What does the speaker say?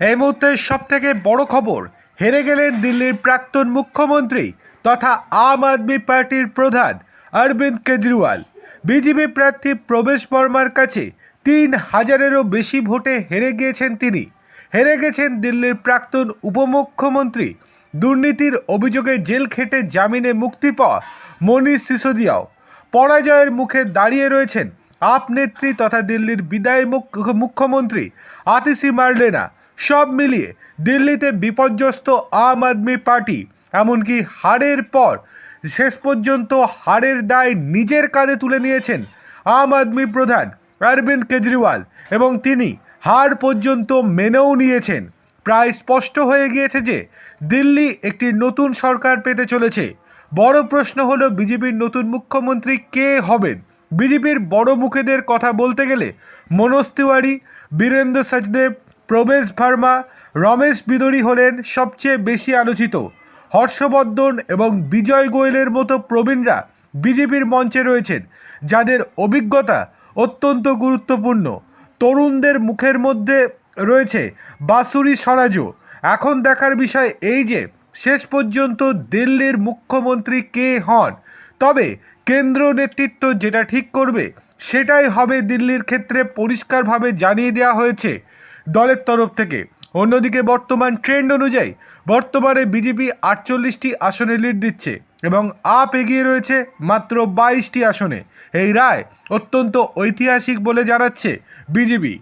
এই মুহূর্তে সব থেকে বড় খবর, হেরে গেলেন দিল্লির প্রাক্তন মুখ্যমন্ত্রী তথা আম আদমি পার্টির প্রধান অরবিন্দ কেজরিওয়াল। বিজেপি প্রার্থী প্রবেশ বর্মার কাছে তিন হাজারেরও বেশি ভোটে হেরে গিয়েছেন তিনি। হেরে গেছেন দিল্লির প্রাক্তন উপমুখ্যমন্ত্রী। দুর্নীতির অভিযোগে জেল খেটে জামিনে মুক্তি পাওয়া মনীষ সিসোদিয়াও। পরাজয়ের মুখে দাঁড়িয়ে রয়েছেন আপ নেত্রী তথা দিল্লির বিদায় মুখ্য- মুখ্যমন্ত্রী আতিসি মার্লেনা। সব মিলিয়ে দিল্লিতে বিপর্যস্ত আম আদমি পার্টি, এমনকি হারের পর শেষ পর্যন্ত হারের দায় নিজের কাঁধে তুলে নিয়েছেন আম আদমি প্রধান অরবিন্দ কেজরিওয়াল এবং তিনি হার পর্যন্ত মেনেও নিয়েছেন। প্রায় স্পষ্ট হয়ে গিয়েছে যে দিল্লি একটি নতুন সরকার পেতে চলেছে। বড় প্রশ্ন হলো, বিজেপির নতুন মুখ্যমন্ত্রী কে হবেন? বিজেপির বড় মুখেদের কথা বলতে গেলে মনোজ তিওয়ারি, বীরেন্দ্র সচদেব প্রবেশ ভার্মা রমেশ বিদরি হলেন সবচেয়ে বেশি আলোচিত। হর্ষবর্ধন এবং বিজয় গোয়েলের মতো প্রবীণরা বিজেপির মঞ্চে রয়েছেন, যাদের অভিজ্ঞতা অত্যন্ত গুরুত্বপূর্ণ। তরুণদের মুখের মধ্যে রয়েছে বাসুরি স্বরাজও। এখন দেখার বিষয় এই যে, শেষ পর্যন্ত দিল্লির মুখ্যমন্ত্রী কে হন? তবে কেন্দ্র নেতৃত্ব যেটা ঠিক করবে, সেটাই হবে দিল্লির ক্ষেত্রে পরিষ্কারভাবে জানিয়ে দেওয়া হয়েছে। দলের তরফ থেকে। অন্যদিকে বর্তমান ট্রেন্ড অনুযায়ী বর্তমানে বিজেপি আটচল্লিশটি আসনে লিড দিচ্ছে এবং আপ এগিয়ে রয়েছে মাত্র বাইশটি আসনে। এই রায় অত্যন্ত ঐতিহাসিক বলে জানাচ্ছে বিজেপি।